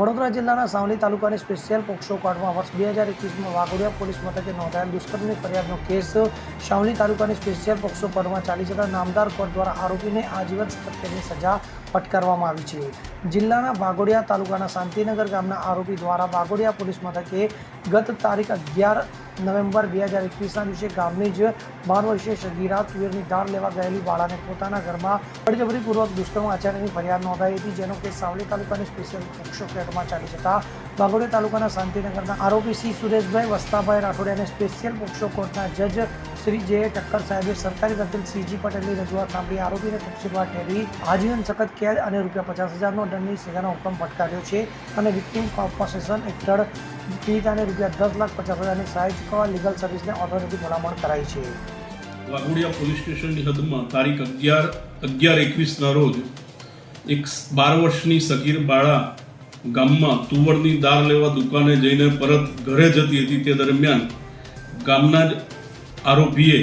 વડોદરા જિલ્લાના સાવલી તાલુકાની special POCSO કોર્ટમાં વર્ષ બે હજાર એકવીસમાં વાઘોડિયા પોલીસ મથકે નોંધાયેલ દુષ્કર્મની ફરિયાદનો કેસ સાવલી તાલુકાની સ્પેશિયલ પોક્સો કોર્ટમાં ચાલી જતા નામદાર કોર્ટ દ્વારા આરોપીને આજીવન સત્યની સજા ફટકારવામાં આવી છે. જિલ્લાના વાઘોડિયા તાલુકાના શાંતિનગર ગામના આરોપી દ્વારા વાઘોડિયા પોલીસ મથકે ગત તારીખ અગિયાર નવેમ્બર બે હજાર એકવીસના દિવસે ગામની જ બાર વર્ષીય સગીરા તુવેરની ધાર લેવા ગયેલી બાળાને પોતાના ઘરમાં બળજબરીપૂર્વક દુષ્કર્મ આચરણની ફરિયાદ નોંધાઈ હતી, જેનો કેસ સાવલી તાલુકાની સ્પેશિયલ પોક્સો ફ્લેટમાં ચાલી જતા વાઘોડિયા તાલુકાના શાંતિનગરના આરોપી શ્રી સુરેશભાઈ વસ્તાભાઈ રાઠોડિયાને સ્પેશિયલ પોક્સો કોર્ટના જજ શ્રી જે ટક્કર સાહેબે સરકારી વકીલ સીજી પટેલની રજૂઆત સાંભળી આરોપીને તકસીરવાર ઠેરવી, આજીવન સખત કેદ અને રૂપિયા પચાસ હજારનો દંડની સજાનો હુકમ ફટકાર્યો છે અને વિક્ટીમ કોમ્પન્સેશન હેઠળ પીડિતાને રૂપિયા દસ લાખ પચાસ હજારની સહાય ચૂકવવા લીગલ સર્વિસને ઓથોરિટી ભલામણ કરાઈ છે. વાઘોડિયા પોલીસ સ્ટેશનની હદમાં તારીખ અગિયાર અગિયાર એકવીસના રોજ એક બાર વર્ષની સગીર બાળા ગામમાં તુવરની દાળ લેવા દુકાને જઈને પરત ઘરે જતી હતી તે દરમિયાન ગામના જ આરોપીએ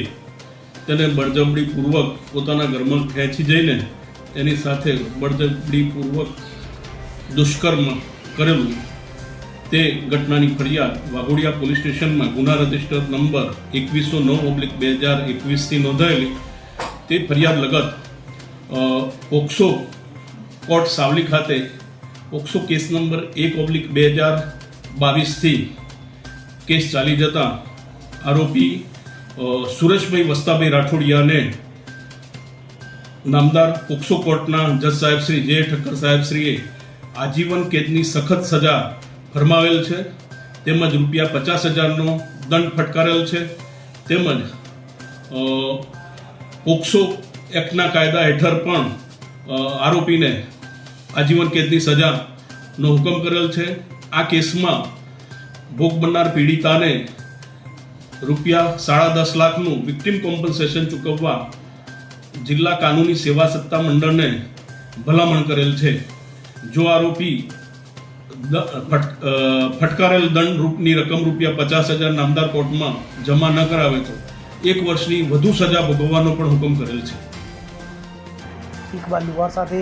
તેને બળજબડીપૂર્વક પોતાના ઘરમાં ખેંચી જઈને તેની સાથે બળજબડીપૂર્વક દુષ્કર્મ કરેલું. તે ઘટનાની ફરિયાદ વાઘોડિયા પોલીસ સ્ટેશનમાં ગુના રજિસ્ટર નંબર એકવીસો નવ ઓબ્લિક બે હજાર એકવીસથી નોંધાયેલી. તે ફરિયાદ લગત પોક્સો કોર્ટ સાવલી ખાતે પોક્સો કેસ નંબર એક ઓબ્લિક બે હજાર બાવીસથી કેસ ચાલી જતા આરોપી સુરેશભાઈ વસ્તાભાઈ રાઠોડિયાને નામદાર પોક્સો કોર્ટના જજ સાહેબ શ્રી જે ઠક્કર સાહેબ શ્રીએ આજીવન કેદની સખત સજા ફરમાવેલ છે. તેમજ રૂપિયા પચાસ હજારનો દંડ ફટકારેલ છે. તેમજ પોક્સો એક્ટના કાયદા હેઠળ પણ આરોપીને આજીવન કેદની સજાનો હુકમ કરેલ છે. આ કેસમાં ભોગ બનનાર પીડિતાને રૂપિયા સાડા દસ લાખનું વિક્ટિમ કોમ્પન્સેશન ચૂકવવા જિલ્લા કાનૂની સેવા સત્તા મંડળને ભલામણ કરેલ છે. જો આરોપી ફટકારેલ દંડ રૂપની રકમ રૂપિયા પચાસ હજાર નામદાર કોર્ટમાં જમા ન કરાવે તો એક વર્ષની વધુ સજા ભોગવવાનો પણ હુકમ કરેલ છે. ઇકબાલ લુવાર સાથે